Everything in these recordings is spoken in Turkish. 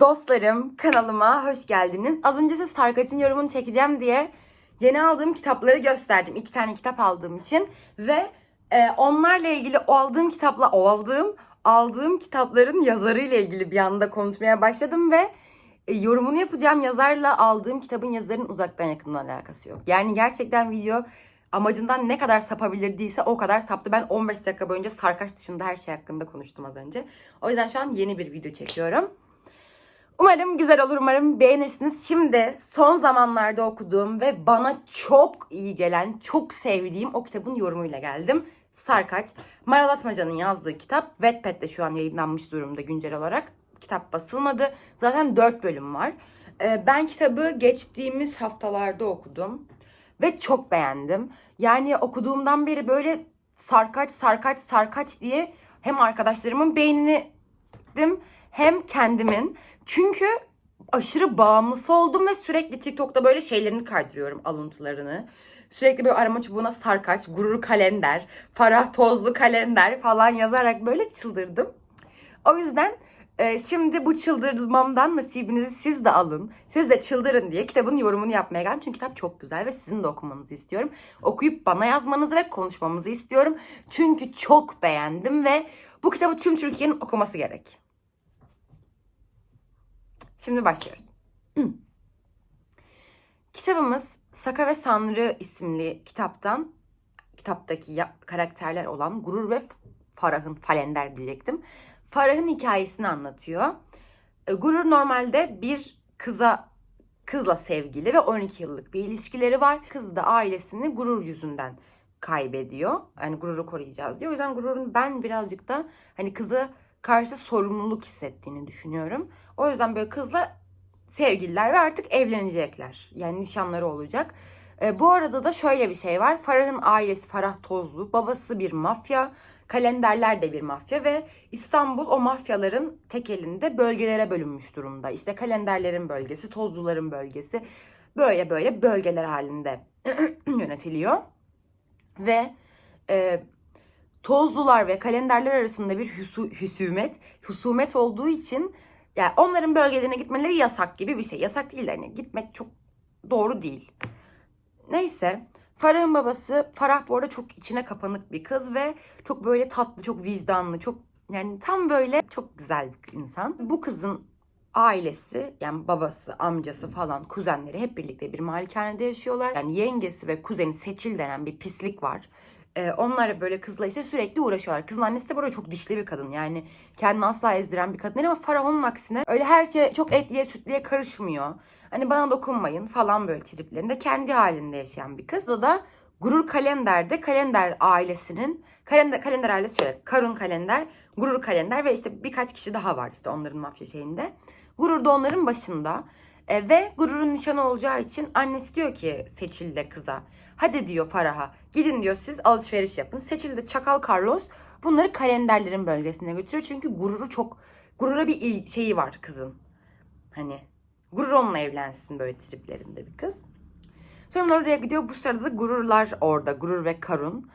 Dostlarım kanalıma hoş geldiniz. Az önce size Sarkaç'ın yorumunu çekeceğim diye yeni aldığım kitapları gösterdim. İki tane kitap aldığım için ve e, onlarla ilgili o aldığım kitapla o aldığım aldığım kitapların yazarıyla ilgili bir anda konuşmaya başladım ve e, yorumunu yapacağım yazarla aldığım kitabın yazarının uzaktan yakından alakası yok. Yani gerçekten video amacından ne kadar sapabilirdiyse o kadar saptı. Ben 15 dakika boyunca Sarkaç dışında her şey hakkında konuştum az önce. O yüzden şu an yeni bir video çekiyorum. Umarım güzel olur, umarım beğenirsiniz. Şimdi son zamanlarda okuduğum ve bana çok iyi gelen, çok sevdiğim o kitabın yorumuyla geldim. Sarkaç, Maral Atmaca'nın yazdığı kitap. Wattpad'de şu an yayınlanmış durumda güncel olarak. Kitap basılmadı. Zaten 4 bölüm var. Ee, Ben kitabı geçtiğimiz haftalarda okudum. Ve çok beğendim. Yani okuduğumdan beri böyle sarkaç, sarkaç, sarkaç diye hem arkadaşlarımın beynini hem kendimin. Çünkü aşırı bağımlısı oldum ve sürekli TikTok'ta böyle şeylerini kaydırıyorum alıntılarını. Sürekli böyle arama çubuğuna sarkaç, gurur kalender, farah tozlu kalender falan yazarak böyle çıldırdım. O yüzden e, şimdi bu çıldırmamdan nasibinizi siz de alın. Siz de çıldırın diye kitabın yorumunu yapmaya geldim. Çünkü kitap çok güzel ve sizin de okumanızı istiyorum. Okuyup bana yazmanızı ve konuşmamızı istiyorum. Çünkü çok beğendim ve bu kitabı tüm Türkiye'nin okuması gerek. Şimdi başlıyoruz. Kitabımız Saka ve Sanrı isimli kitaptan kitaptaki ya- karakterler olan Gurur ve Farah'ın Falender diyecektim. Farah'ın hikayesini anlatıyor. E, Gurur normalde bir kıza kızla sevgili ve 12 yıllık bir ilişkileri var. Kız da ailesini Gurur yüzünden kaybediyor. Yani Gurur'u koruyacağız diye. O yüzden Gurur'un ben birazcık da hani kızı karşı sorumluluk hissettiğini düşünüyorum. O yüzden böyle kızla sevgililer ve artık evlenecekler. Yani nişanları olacak. E, bu arada da şöyle bir şey var. Farah'ın ailesi Farah Tozlu. Babası bir mafya. Kalenderler de bir mafya ve İstanbul o mafyaların tek elinde bölgelere bölünmüş durumda. İşte kalenderlerin bölgesi, tozluların bölgesi böyle böyle bölgeler halinde yönetiliyor. Ve e, tozlular ve kalenderler arasında bir husu, husumet, husumet olduğu için yani onların bölgelerine gitmeleri yasak gibi bir şey. Yasak değil de hani gitmek çok doğru değil. Neyse. Farah'ın babası, Farah bu arada çok içine kapanık bir kız ve çok böyle tatlı, çok vicdanlı, çok yani tam böyle çok güzel bir insan. Bu kızın ailesi yani babası, amcası falan, kuzenleri hep birlikte bir malikanede yaşıyorlar. Yani yengesi ve kuzeni Seçil denen bir pislik var. Ee, onlar böyle kızla işte sürekli uğraşıyorlar. Kızın annesi de böyle çok dişli bir kadın. Yani kendini asla ezdiren bir kadın değil ama Farah onun aksine öyle her şey çok etliye sütlüye karışmıyor. Hani bana dokunmayın falan böyle triplerinde kendi halinde yaşayan bir kız. Da da Gurur Kalender'de Kalender ailesinin Kalender, kalender ailesi şöyle Karun Kalender, Gurur Kalender ve işte birkaç kişi daha var işte onların mafya şeyinde. Gurur da onların başında. E, ve Gurur'un nişanı olacağı için annesi diyor ki Seçil'de kıza. Hadi diyor Farah'a gidin diyor siz alışveriş yapın. Seçil'de Çakal Carlos bunları kalenderlerin bölgesine götürüyor. Çünkü Gurur'u çok Gurur'a bir şeyi var kızın. Hani Gurur onunla evlensin böyle triplerinde bir kız. Sonra oraya gidiyor. Bu sırada da gururlar orada. Gurur ve Karun.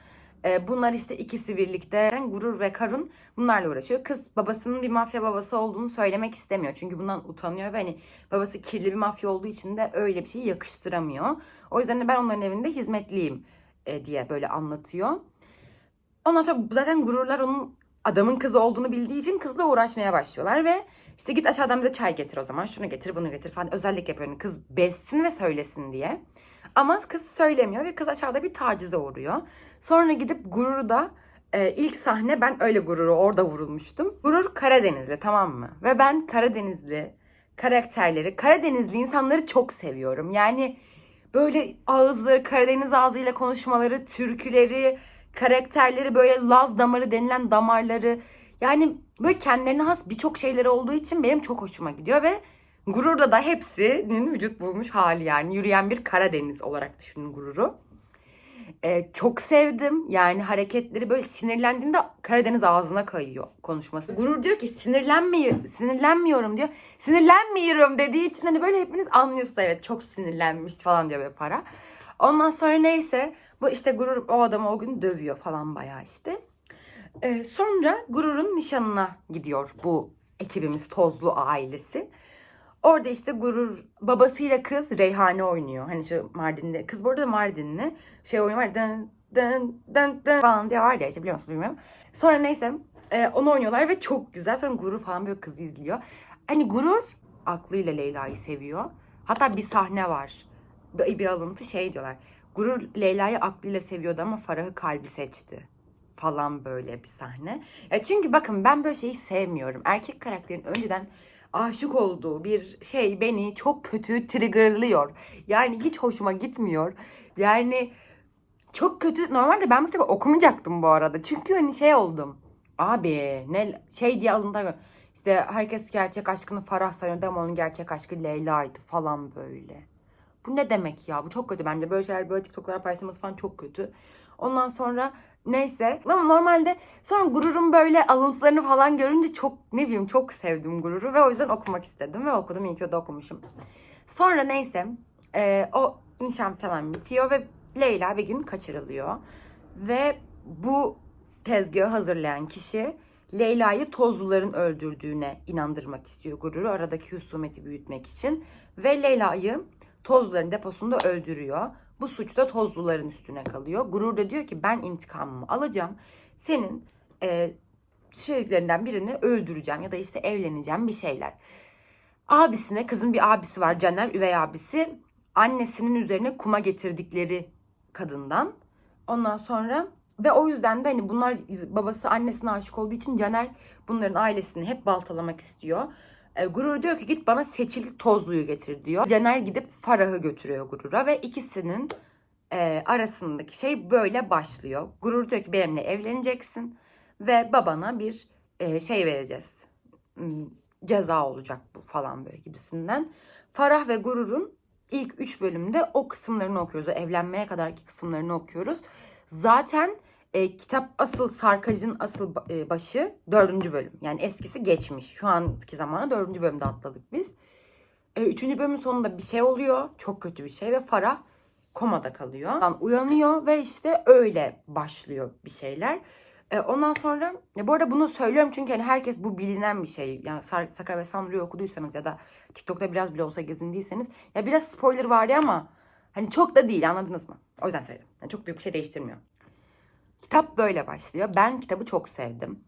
Ee, bunlar işte ikisi birlikte. Gurur ve Karun bunlarla uğraşıyor. Kız babasının bir mafya babası olduğunu söylemek istemiyor. Çünkü bundan utanıyor ve hani babası kirli bir mafya olduğu için de öyle bir şeyi yakıştıramıyor. O yüzden de ben onların evinde hizmetliyim e, diye böyle anlatıyor. Ondan sonra zaten gururlar onun adamın kızı olduğunu bildiği için kızla uğraşmaya başlıyorlar ve işte git aşağıdan bize çay getir o zaman. Şunu getir bunu getir falan özellik yapıyor. Yani kız bezsin ve söylesin diye. Ama kız söylemiyor ve kız aşağıda bir tacize uğruyor. Sonra gidip Gurur'u da e, ilk sahne ben öyle Gurur'u orada vurulmuştum. Gurur Karadenizli tamam mı? Ve ben Karadenizli karakterleri, Karadenizli insanları çok seviyorum. Yani böyle ağızları, Karadeniz ağzıyla konuşmaları, türküleri, karakterleri böyle Laz damarı denilen damarları. Yani böyle kendilerine has birçok şeyleri olduğu için benim çok hoşuma gidiyor ve Gurur'da da hepsinin vücut bulmuş hali yani yürüyen bir Karadeniz olarak düşünün Gurur'u. Ee, çok sevdim. Yani hareketleri böyle sinirlendiğinde Karadeniz ağzına kayıyor konuşması. Gurur diyor ki sinirlenmeyi sinirlenmiyorum diyor. Sinirlenmiyorum dediği için hani böyle hepiniz anlıyorsunuz evet çok sinirlenmiş falan diyor böyle para. Ondan sonra neyse bu işte Gurur o adamı o gün dövüyor falan bayağı işte. Ee, sonra Gurur'un nişanına gidiyor bu ekibimiz Tozlu ailesi. Orada işte gurur babasıyla kız Reyhane oynuyor. Hani şu Mardinli. Kız bu arada Mardinli. Şey oynuyor var. Dın dın dın dın falan diye var ya işte biliyor musun bilmiyorum. Sonra neyse e, onu oynuyorlar ve çok güzel. Sonra gurur falan böyle kızı izliyor. Hani gurur aklıyla Leyla'yı seviyor. Hatta bir sahne var. Bir, bir alıntı şey diyorlar. Gurur Leyla'yı aklıyla seviyordu ama Farah'ı kalbi seçti falan böyle bir sahne. Ya çünkü bakın ben böyle şeyi sevmiyorum. Erkek karakterin önceden aşık olduğu bir şey beni çok kötü triggerlıyor. Yani hiç hoşuma gitmiyor. Yani çok kötü. Normalde ben bu kitabı okumayacaktım bu arada. Çünkü hani şey oldum. Abi ne şey diye alındı. İşte herkes gerçek aşkını Farah sanıyordu ama onun gerçek aşkı Leyla'ydı falan böyle. Bu ne demek ya? Bu çok kötü bence. Böyle şeyler böyle TikTok'lara paylaşılması falan çok kötü. Ondan sonra neyse. Ama normalde sonra gururun böyle alıntılarını falan görünce çok ne bileyim çok sevdim gururu ve o yüzden okumak istedim ve okudum. Ki de okumuşum. Sonra neyse e, o nişan falan bitiyor ve Leyla bir gün kaçırılıyor. Ve bu tezgahı hazırlayan kişi Leyla'yı tozluların öldürdüğüne inandırmak istiyor gururu aradaki husumeti büyütmek için. Ve Leyla'yı tozluların deposunda öldürüyor. Bu suç da tozluların üstüne kalıyor. Gurur da diyor ki ben intikamımı alacağım. Senin e, sevdiklerinden birini öldüreceğim ya da işte evleneceğim bir şeyler. Abisine, kızın bir abisi var Caner, üvey abisi. Annesinin üzerine kuma getirdikleri kadından. Ondan sonra ve o yüzden de hani bunlar babası annesine aşık olduğu için Caner bunların ailesini hep baltalamak istiyor. E, Gurur diyor ki git bana seçili tozluyu getir diyor. Caner gidip Farah'ı götürüyor Gurur'a ve ikisinin e, arasındaki şey böyle başlıyor. Gurur diyor ki benimle evleneceksin ve babana bir e, şey vereceğiz. Hmm, Ceza olacak bu falan böyle gibisinden. Farah ve Gurur'un ilk 3 bölümde o kısımlarını okuyoruz. O evlenmeye kadarki kısımlarını okuyoruz. Zaten e, kitap asıl Sarkac'ın asıl e, başı dördüncü bölüm. Yani eskisi geçmiş. Şu anki zamana dördüncü bölümde atladık biz. E, üçüncü bölümün sonunda bir şey oluyor. Çok kötü bir şey ve Farah komada kalıyor. Uyanıyor ve işte öyle başlıyor bir şeyler. E, ondan sonra ya bu arada bunu söylüyorum çünkü hani herkes bu bilinen bir şey. Yani Saka ve Sandro'yu okuduysanız ya da TikTok'ta biraz bile olsa gezindiyseniz ya biraz spoiler var ya ama hani çok da değil anladınız mı? O yüzden söyledim. Yani çok büyük bir şey değiştirmiyor. Kitap böyle başlıyor. Ben kitabı çok sevdim.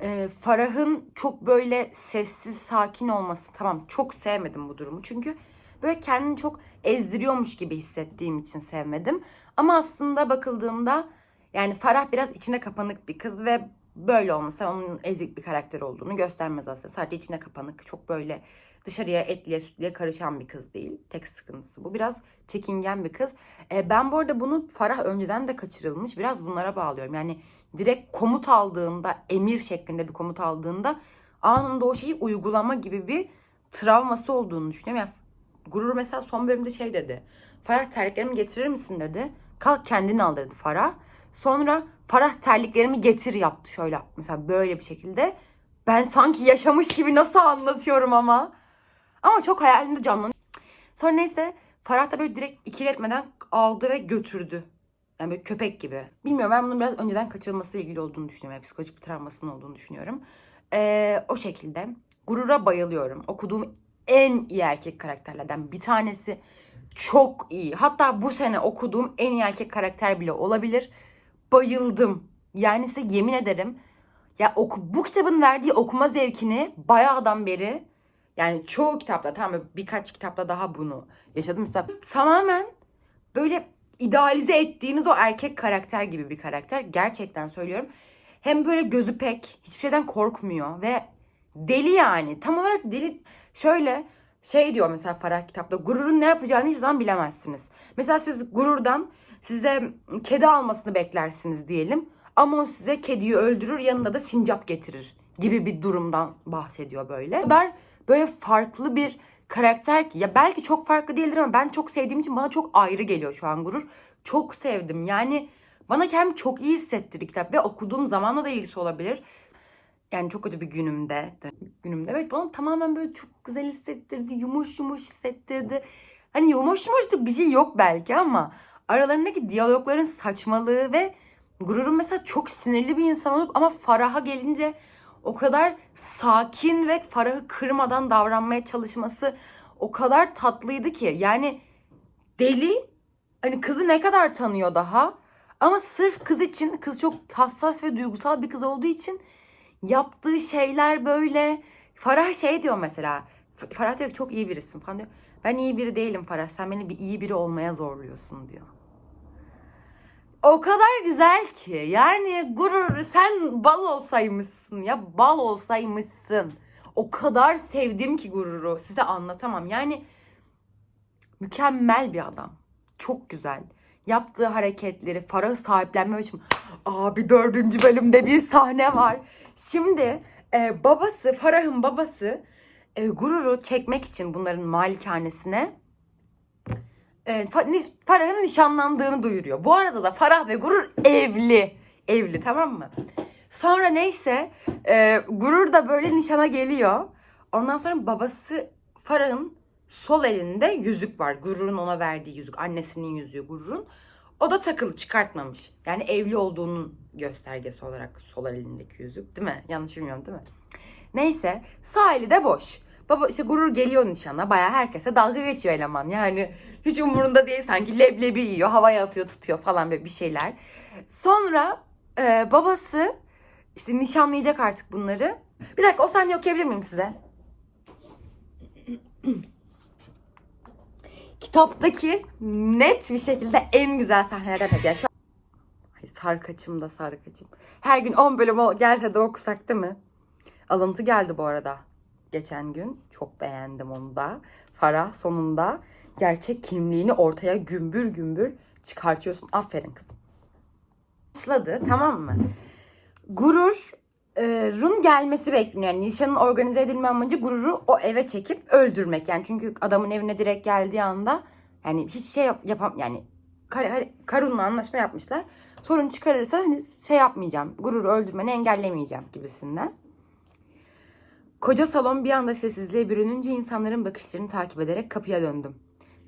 Ee, Farah'ın çok böyle sessiz, sakin olması tamam çok sevmedim bu durumu. Çünkü böyle kendini çok ezdiriyormuş gibi hissettiğim için sevmedim. Ama aslında bakıldığında yani Farah biraz içine kapanık bir kız ve böyle olmasa onun ezik bir karakter olduğunu göstermez aslında. Sadece içine kapanık, çok böyle dışarıya etliye sütlüye karışan bir kız değil. Tek sıkıntısı bu. Biraz çekingen bir kız. E, ben bu arada bunu Farah önceden de kaçırılmış. Biraz bunlara bağlıyorum. Yani direkt komut aldığında, emir şeklinde bir komut aldığında anında o şeyi uygulama gibi bir travması olduğunu düşünüyorum. Yani Gurur mesela son bölümde şey dedi. Farah terliklerimi getirir misin dedi. Kalk kendin al dedi Farah. Sonra Farah terliklerimi getir yaptı şöyle mesela böyle bir şekilde. Ben sanki yaşamış gibi nasıl anlatıyorum ama. Ama çok hayalimde canlanıyor. Sonra neyse Farah da böyle direkt ikiletmeden aldı ve götürdü. Yani böyle köpek gibi. Bilmiyorum ben bunun biraz önceden kaçırılmasıyla ilgili olduğunu düşünüyorum. Yani psikolojik bir travmasının olduğunu düşünüyorum. Ee, o şekilde. Gurur'a bayılıyorum. Okuduğum en iyi erkek karakterlerden bir tanesi. Çok iyi. Hatta bu sene okuduğum en iyi erkek karakter bile olabilir. Bayıldım. Yani size yemin ederim. Ya oku, bu kitabın verdiği okuma zevkini bayağıdan beri yani çoğu kitapta tamam birkaç kitapta daha bunu yaşadım. Mesela tamamen böyle idealize ettiğiniz o erkek karakter gibi bir karakter. Gerçekten söylüyorum. Hem böyle gözü pek, hiçbir şeyden korkmuyor ve deli yani. Tam olarak deli şöyle şey diyor mesela Farah kitapta gururun ne yapacağını hiçbir zaman bilemezsiniz. Mesela siz gururdan size kedi almasını beklersiniz diyelim. Ama o size kediyi öldürür yanında da sincap getirir gibi bir durumdan bahsediyor böyle. O kadar böyle farklı bir karakter ki ya belki çok farklı değildir ama ben çok sevdiğim için bana çok ayrı geliyor şu an gurur. Çok sevdim yani bana kendimi çok iyi hissettirdi kitap ve okuduğum zamanla da ilgisi olabilir. Yani çok kötü bir günümde. Günümde evet bana tamamen böyle çok güzel hissettirdi. Yumuş yumuş hissettirdi. Hani yumuş yumuşluk bir şey yok belki ama aralarındaki diyalogların saçmalığı ve gururun mesela çok sinirli bir insan olup ama Farah'a gelince o kadar sakin ve Farah'ı kırmadan davranmaya çalışması o kadar tatlıydı ki. Yani deli hani kızı ne kadar tanıyor daha ama sırf kız için kız çok hassas ve duygusal bir kız olduğu için yaptığı şeyler böyle Farah şey diyor mesela Farah diyor çok iyi birisin falan diyor. Ben iyi biri değilim Farah sen beni bir iyi biri olmaya zorluyorsun diyor. O kadar güzel ki yani gurur sen bal olsaymışsın ya bal olsaymışsın. O kadar sevdim ki gururu size anlatamam. Yani mükemmel bir adam. Çok güzel. Yaptığı hareketleri, Farah'ı sahiplenme biçimi. Abi dördüncü bölümde bir sahne var. Şimdi e, babası, Farah'ın babası e, gururu çekmek için bunların malikanesine e, Farah'ın nişanlandığını duyuruyor. Bu arada da Farah ve Gurur evli. Evli tamam mı? Sonra neyse e, Gurur da böyle nişana geliyor. Ondan sonra babası Farah'ın sol elinde yüzük var. Gurur'un ona verdiği yüzük. Annesinin yüzüğü Gurur'un. O da takılı çıkartmamış. Yani evli olduğunun göstergesi olarak sol elindeki yüzük değil mi? Yanlış bilmiyorum değil mi? Neyse sağ eli de boş. Baba işte gurur geliyor nişana. Baya herkese dalga geçiyor eleman. Yani hiç umurunda değil sanki leblebi yiyor. Havaya atıyor tutuyor falan böyle bir şeyler. Sonra e, babası işte nişanlayacak artık bunları. Bir dakika o sahneyi okuyabilir miyim size? Kitaptaki net bir şekilde en güzel sahnelerden. Yani şu- Ay sarkaçım da sarkaçım. Her gün 10 bölüm gelse de okusak değil mi? Alıntı geldi bu arada. Geçen gün çok beğendim onu da. Farah sonunda gerçek kimliğini ortaya gümbür gümbür çıkartıyorsun. Aferin kızım. Başladı tamam mı? Gurur e, Run gelmesi bekleniyor. Yani nişanın organize edilme amacı gururu o eve çekip öldürmek. Yani çünkü adamın evine direkt geldiği anda yani hiçbir şey yap, yapam yani Kar, Kar- Karun'la anlaşma yapmışlar. Sorun çıkarırsa hani şey yapmayacağım. Gururu öldürmeni engellemeyeceğim gibisinden. Koca salon bir anda sessizliğe bürününce insanların bakışlarını takip ederek kapıya döndüm.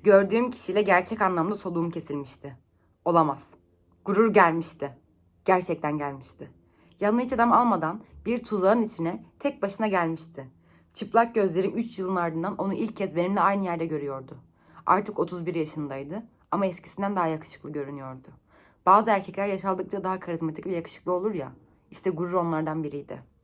Gördüğüm kişiyle gerçek anlamda soluğum kesilmişti. Olamaz. Gurur gelmişti. Gerçekten gelmişti. Yanına hiç adam almadan bir tuzağın içine tek başına gelmişti. Çıplak gözlerim 3 yılın ardından onu ilk kez benimle aynı yerde görüyordu. Artık 31 yaşındaydı ama eskisinden daha yakışıklı görünüyordu. Bazı erkekler yaş aldıkça daha karizmatik ve yakışıklı olur ya. İşte gurur onlardan biriydi.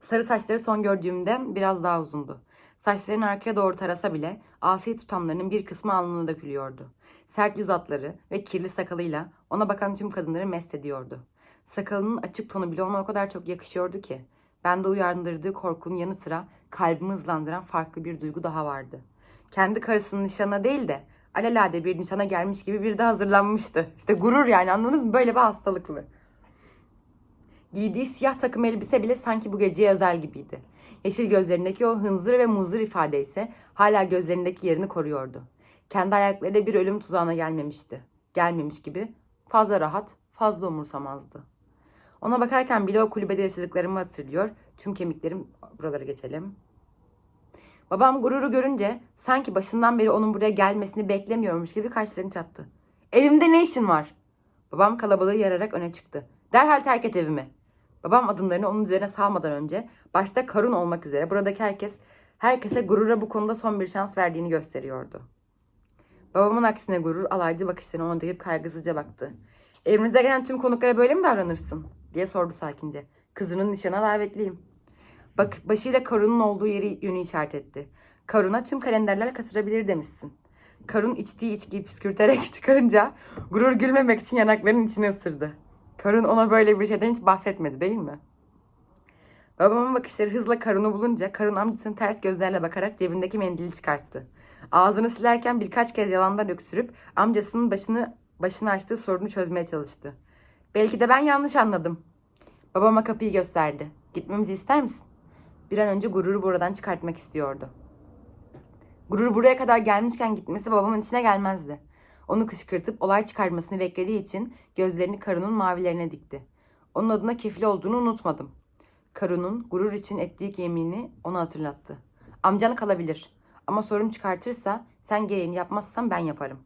Sarı saçları son gördüğümden biraz daha uzundu. Saçlarını arkaya doğru tarasa bile asi tutamlarının bir kısmı alnına dökülüyordu. Sert yüz hatları ve kirli sakalıyla ona bakan tüm kadınları mest ediyordu. Sakalının açık tonu bile ona o kadar çok yakışıyordu ki. Bende uyandırdığı korkunun yanı sıra kalbimi hızlandıran farklı bir duygu daha vardı. Kendi karısının nişanına değil de alelade bir nişana gelmiş gibi bir de hazırlanmıştı. İşte gurur yani anladınız mı? Böyle bir hastalıklı. Giydiği siyah takım elbise bile sanki bu geceye özel gibiydi. Yeşil gözlerindeki o hınzır ve muzır ifade ise hala gözlerindeki yerini koruyordu. Kendi ayaklarıyla bir ölüm tuzağına gelmemişti. Gelmemiş gibi fazla rahat, fazla umursamazdı. Ona bakarken bile o kulübede yaşadıklarımı hatırlıyor. Tüm kemiklerim buralara geçelim. Babam gururu görünce sanki başından beri onun buraya gelmesini beklemiyormuş gibi kaşlarını çattı. Evimde ne işin var? Babam kalabalığı yararak öne çıktı. Derhal terk et evimi. Babam adımlarını onun üzerine salmadan önce başta Karun olmak üzere buradaki herkes herkese gurura bu konuda son bir şans verdiğini gösteriyordu. Babamın aksine gurur alaycı bakışlarını ona dayıp kaygısızca baktı. Evimize gelen tüm konuklara böyle mi davranırsın? diye sordu sakince. Kızının nişana davetliyim. Bak başıyla Karun'un olduğu yeri yönü işaret etti. Karun'a tüm kalenderler kasırabilir demişsin. Karun içtiği içkiyi püskürterek çıkarınca gurur gülmemek için yanaklarının içine ısırdı. Karun ona böyle bir şeyden hiç bahsetmedi değil mi? Babamın bakışları hızla Karun'u bulunca Karun amcasının ters gözlerle bakarak cebindeki mendili çıkarttı. Ağzını silerken birkaç kez yalandan öksürüp amcasının başını başını açtığı sorunu çözmeye çalıştı. Belki de ben yanlış anladım. Babama kapıyı gösterdi. Gitmemizi ister misin? Bir an önce gururu buradan çıkartmak istiyordu. Gurur buraya kadar gelmişken gitmesi babamın içine gelmezdi. Onu kışkırtıp olay çıkarmasını beklediği için gözlerini Karun'un mavilerine dikti. Onun adına kefil olduğunu unutmadım. Karun'un gurur için ettiği yemini ona hatırlattı. Amcan kalabilir ama sorun çıkartırsa sen gereğini yapmazsan ben yaparım.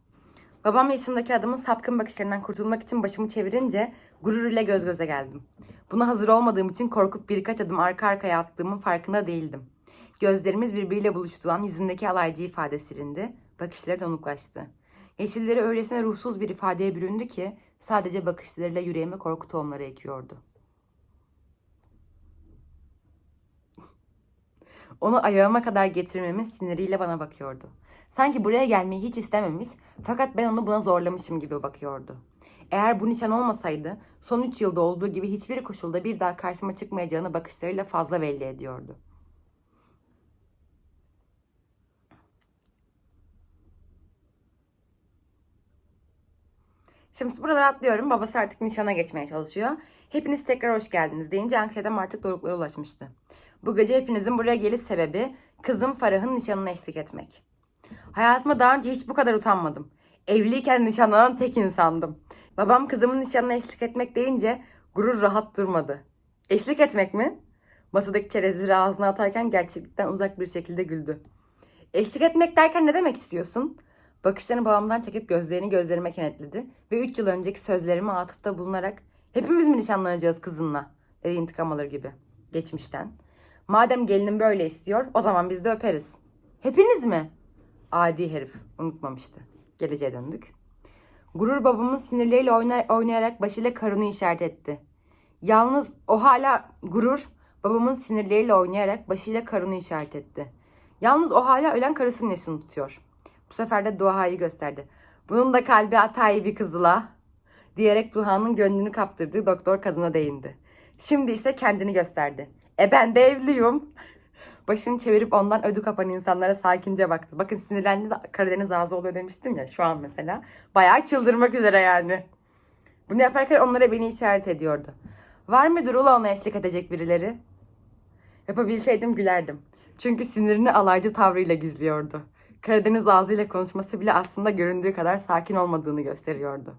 Babam yaşındaki adamın sapkın bakışlarından kurtulmak için başımı çevirince gurur ile göz göze geldim. Buna hazır olmadığım için korkup birkaç adım arka arkaya attığımın farkında değildim. Gözlerimiz birbiriyle buluştuğu an yüzündeki alaycı ifade silindi, bakışları donuklaştı. Yeşilleri öylesine ruhsuz bir ifadeye büründü ki sadece bakışlarıyla yüreğime korku tohumları ekiyordu. Onu ayağıma kadar getirmemin siniriyle bana bakıyordu. Sanki buraya gelmeyi hiç istememiş fakat ben onu buna zorlamışım gibi bakıyordu. Eğer bu nişan olmasaydı son 3 yılda olduğu gibi hiçbir koşulda bir daha karşıma çıkmayacağını bakışlarıyla fazla belli ediyordu. Şimdi buraları atlıyorum. Babası artık nişana geçmeye çalışıyor. Hepiniz tekrar hoş geldiniz deyince anketem artık doruklara ulaşmıştı. Bu gece hepinizin buraya geliş sebebi kızım Farah'ın nişanına eşlik etmek. Hayatımda daha önce hiç bu kadar utanmadım. Evliyken nişanlanan tek insandım. Babam kızımın nişanına eşlik etmek deyince gurur rahat durmadı. Eşlik etmek mi? Masadaki çerezleri ağzına atarken gerçeklikten uzak bir şekilde güldü. Eşlik etmek derken ne demek istiyorsun? Bakışlarını babamdan çekip gözlerini gözlerime kenetledi ve 3 yıl önceki sözlerime atıfta bulunarak hepimiz mi nişanlanacağız kızınla? dedi intikam alır gibi. Geçmişten. Madem gelinim böyle istiyor o zaman biz de öperiz. Hepiniz mi? Adi herif. Unutmamıştı. Geleceğe döndük. Gurur babamın sinirleriyle oyna- oynayarak başıyla karını işaret etti. Yalnız o hala gurur babamın sinirleriyle oynayarak başıyla karını işaret etti. Yalnız o hala ölen karısının yaşını tutuyor. Bu sefer de Duha'yı gösterdi. Bunun da kalbi atayı bir kızıla diyerek Duha'nın gönlünü kaptırdığı doktor kadına değindi. Şimdi ise kendini gösterdi. E ben de evliyim. Başını çevirip ondan ödü kapan insanlara sakince baktı. Bakın sinirlendi de Karadeniz ağzı oluyor demiştim ya şu an mesela. Bayağı çıldırmak üzere yani. Bunu yaparken onlara beni işaret ediyordu. Var mıdır ula ona eşlik edecek birileri? Yapabilseydim gülerdim. Çünkü sinirini alaycı tavrıyla gizliyordu. Karadeniz ağzıyla konuşması bile aslında göründüğü kadar sakin olmadığını gösteriyordu.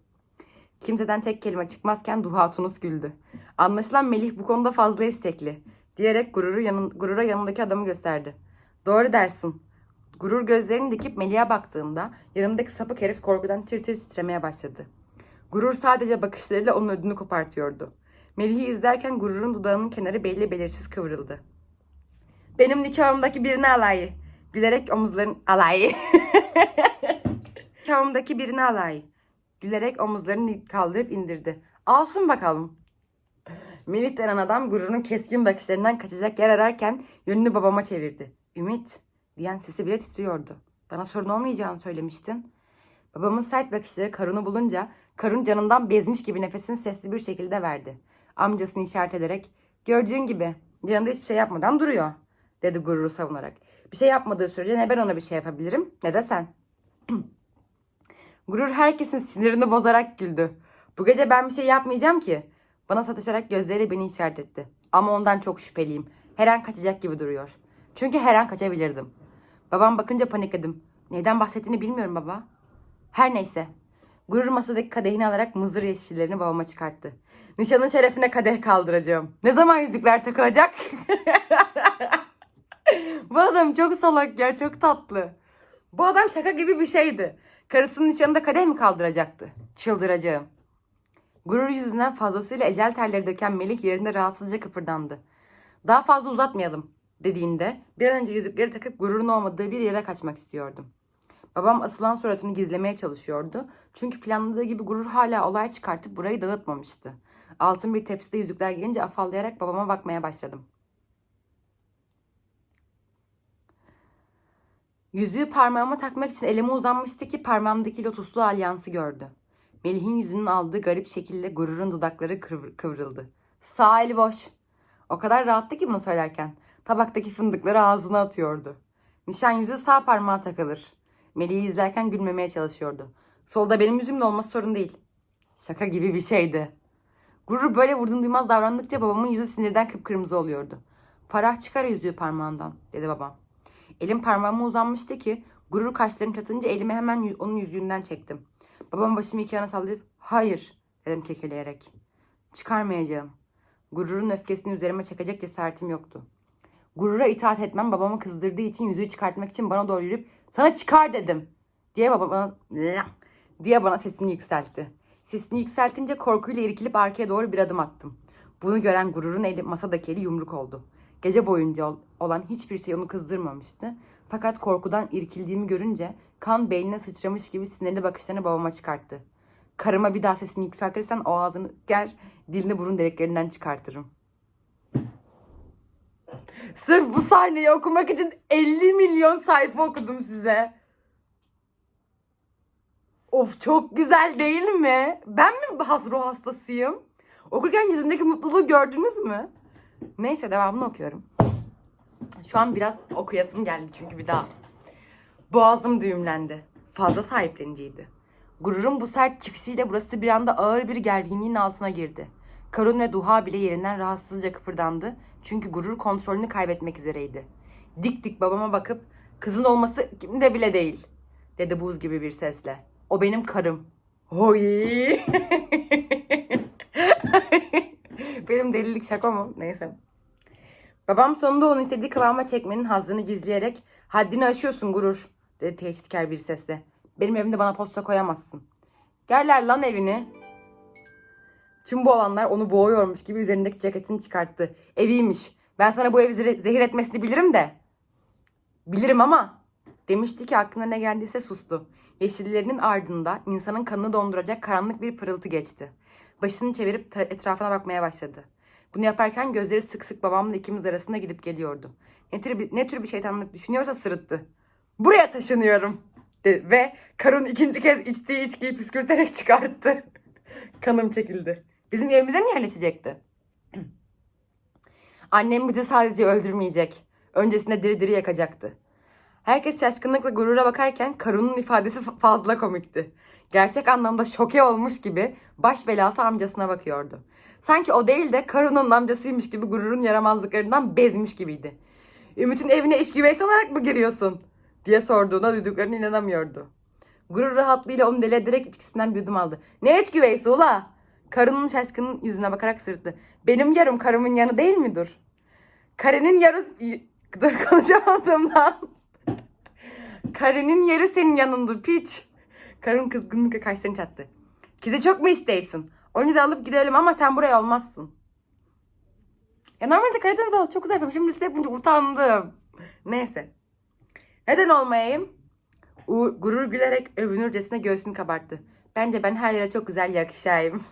Kimseden tek kelime çıkmazken Duha Tunus güldü. Anlaşılan Melih bu konuda fazla istekli. Diyerek gururu yanın, gurura yanındaki adamı gösterdi. Doğru dersin. Gurur gözlerini dikip Melih'e baktığında yanındaki sapık herif korkudan tir tir titremeye başladı. Gurur sadece bakışlarıyla onun ödünü kopartıyordu. Melih'i izlerken gururun dudağının kenarı belli belirsiz kıvrıldı. Benim nikahımdaki birini alayı. Gülerek omuzların alayı. nikahımdaki birini alayı. Gülerek omuzlarını kaldırıp indirdi. Alsın bakalım. Melih denen adam gururun keskin bakışlarından kaçacak yer ararken yönünü babama çevirdi. Ümit diyen sesi bile titriyordu. Bana sorun olmayacağını söylemiştin. Babamın sert bakışları Karun'u bulunca Karun canından bezmiş gibi nefesini sesli bir şekilde verdi. Amcasını işaret ederek gördüğün gibi yanında hiçbir şey yapmadan duruyor dedi gururu savunarak. Bir şey yapmadığı sürece ne ben ona bir şey yapabilirim ne de sen. Gurur herkesin sinirini bozarak güldü. Bu gece ben bir şey yapmayacağım ki. Bana sataşarak gözleriyle beni işaret etti. Ama ondan çok şüpheliyim. Her an kaçacak gibi duruyor. Çünkü her an kaçabilirdim. Babam bakınca panikledim. Neyden bahsettiğini bilmiyorum baba. Her neyse. Gurur masadaki kadehini alarak mızır yeşillerini babama çıkarttı. Nişanın şerefine kadeh kaldıracağım. Ne zaman yüzükler takılacak? Bu adam çok salak ya çok tatlı. Bu adam şaka gibi bir şeydi. Karısının nişanında kadeh mi kaldıracaktı? Çıldıracağım. Gurur yüzünden fazlasıyla ecel terleri döken Melih yerinde rahatsızca kıpırdandı. Daha fazla uzatmayalım dediğinde bir an önce yüzükleri takıp gururun olmadığı bir yere kaçmak istiyordum. Babam asılan suratını gizlemeye çalışıyordu. Çünkü planladığı gibi gurur hala olay çıkartıp burayı dağıtmamıştı. Altın bir tepside yüzükler gelince afallayarak babama bakmaya başladım. Yüzüğü parmağıma takmak için elime uzanmıştı ki parmağımdaki lotuslu alyansı gördü. Melih'in yüzünün aldığı garip şekilde gururun dudakları kıvr- kıvrıldı. Sağ eli boş. O kadar rahattı ki bunu söylerken. Tabaktaki fındıkları ağzına atıyordu. Nişan yüzüğü sağ parmağa takılır. Melih'i izlerken gülmemeye çalışıyordu. Solda benim yüzümle olması sorun değil. Şaka gibi bir şeydi. Gurur böyle vurdun duymaz davrandıkça babamın yüzü sinirden kıpkırmızı oluyordu. Farah çıkar yüzüğü parmağından dedi babam. Elim parmağıma uzanmıştı ki gurur kaşlarım çatınca elimi hemen onun yüzüğünden çektim. Babam başımı iki yana sallayıp hayır dedim kekeleyerek. Çıkarmayacağım. Gururun öfkesini üzerime çekecek cesaretim yoktu. Gurura itaat etmem babamı kızdırdığı için yüzüğü çıkartmak için bana doğru yürüyüp sana çıkar dedim diye babama diye bana sesini yükseltti. Sesini yükseltince korkuyla irkilip arkaya doğru bir adım attım. Bunu gören gururun eli masadaki eli yumruk oldu. Gece boyunca ol- olan hiçbir şey onu kızdırmamıştı. Fakat korkudan irkildiğimi görünce kan beynine sıçramış gibi sinirli bakışlarını babama çıkarttı. Karıma bir daha sesini yükseltirsen o ağzını ger, dilini burun deliklerinden çıkartırım. Sırf bu sahneyi okumak için 50 milyon sayfa okudum size. Of çok güzel değil mi? Ben mi Hasro hastasıyım? Okurken yüzümdeki mutluluğu gördünüz mü? Neyse devamını okuyorum. Şu an biraz okuyasım geldi çünkü bir daha. Boğazım düğümlendi. Fazla sahipleniciydi. Gururun bu sert çıkışıyla burası bir anda ağır bir gerginliğin altına girdi. Karun ve Duha bile yerinden rahatsızca kıpırdandı. Çünkü gurur kontrolünü kaybetmek üzereydi. Dik dik babama bakıp kızın olması kimde bile değil dedi buz gibi bir sesle. O benim karım. Oy. benim delilik şaka mı? Neyse. Babam sonunda onu istediği kıvama çekmenin hazzını gizleyerek haddini aşıyorsun gurur dedi tehditkar bir sesle. Benim evimde bana posta koyamazsın. Gerler lan evini. Tüm bu olanlar onu boğuyormuş gibi üzerindeki ceketini çıkarttı. Eviymiş. Ben sana bu evi zehir etmesini bilirim de. Bilirim ama demişti ki aklına ne geldiyse sustu. Yeşillerinin ardında insanın kanını donduracak karanlık bir pırıltı geçti. Başını çevirip etrafına bakmaya başladı. Bunu yaparken gözleri sık sık babamla ikimiz arasında gidip geliyordu. Ne tür bir, ne tür bir şeytanlık düşünüyorsa sırıttı. Buraya taşınıyorum dedi ve Karun ikinci kez içtiği içkiyi püskürterek çıkarttı. Kanım çekildi. Bizim evimize mi yerleşecekti? Annem bizi sadece öldürmeyecek. Öncesinde diri diri yakacaktı. Herkes şaşkınlıkla gurura bakarken Karun'un ifadesi fa- fazla komikti. Gerçek anlamda şoke olmuş gibi baş belası amcasına bakıyordu. Sanki o değil de Karun'un amcasıymış gibi gururun yaramazlıklarından bezmiş gibiydi. Ümit'in evine iş güveysi olarak mı giriyorsun? diye sorduğuna duyduklarına inanamıyordu. Gurur rahatlığıyla onu deli ederek içkisinden bir yudum aldı. Ne iç güveysi ula? Karının şaşkının yüzüne bakarak sırıttı. Benim yarım karımın yanı değil midir? Karenin yarı... Dur konuşamadım lan. Karenin yeri senin yanındır piç. Karın kızgınlıkla kaşlarını çattı. Kize çok mu isteysin? Onu da alıp gidelim ama sen buraya olmazsın. Ya normalde Karadeniz havası çok güzel yapıyorum. Şimdi size yapınca utandım. Neyse. Neden olmayayım? Uğur gurur gülerek övünürcesine göğsünü kabarttı. Bence ben her yere çok güzel yakışayım.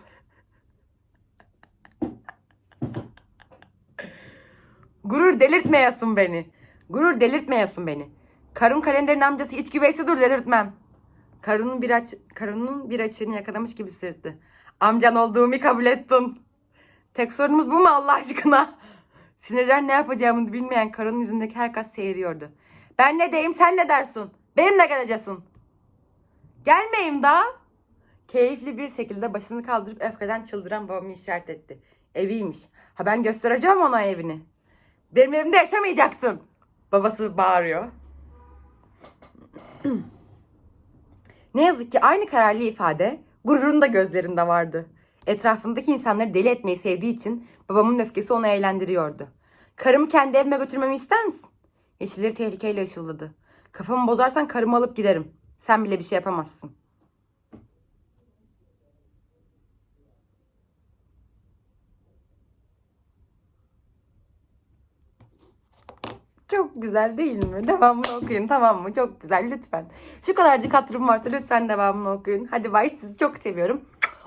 Gurur delirtmeyesin beni. Gurur delirtmeyesin beni. Karun kalenderin amcası iç güveysi dur delirtmem. Karunun bir aç karunun bir açığını yakalamış gibi sırıttı. Amcan olduğumu kabul ettin. Tek sorunumuz bu mu Allah aşkına? Sinirden ne yapacağımı bilmeyen karının yüzündeki herkes seyiriyordu. Ben ne diyeyim sen ne dersin? Benimle geleceksin. Gelmeyeyim daha. Keyifli bir şekilde başını kaldırıp öfkeden çıldıran babamı işaret etti. Eviymiş. Ha ben göstereceğim ona evini. Benim evimde yaşamayacaksın. Babası bağırıyor. ne yazık ki aynı kararlı ifade gururun da gözlerinde vardı. Etrafındaki insanları deli etmeyi sevdiği için babamın öfkesi onu eğlendiriyordu. Karımı kendi evime götürmemi ister misin? Yeşilleri tehlikeyle ışıldadı. Kafamı bozarsan karımı alıp giderim. Sen bile bir şey yapamazsın. Çok güzel değil mi? Devamını okuyun tamam mı? Çok güzel lütfen. Şu kadarcık hatırım varsa lütfen devamını okuyun. Hadi bay sizi çok seviyorum.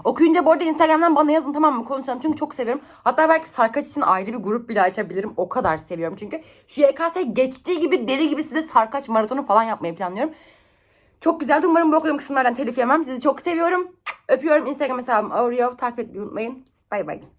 Okuyunca bu arada Instagram'dan bana yazın tamam mı? Konuşalım çünkü çok seviyorum. Hatta belki Sarkaç için ayrı bir grup bile açabilirim. O kadar seviyorum çünkü. Şu YKS geçtiği gibi deli gibi size Sarkaç maratonu falan yapmayı planlıyorum. Çok güzeldi. Umarım bu okuduğum kısımlardan telif yemem. Sizi çok seviyorum. Öpüyorum. Instagram hesabım Oreo. Takip etmeyi unutmayın. Bay bay.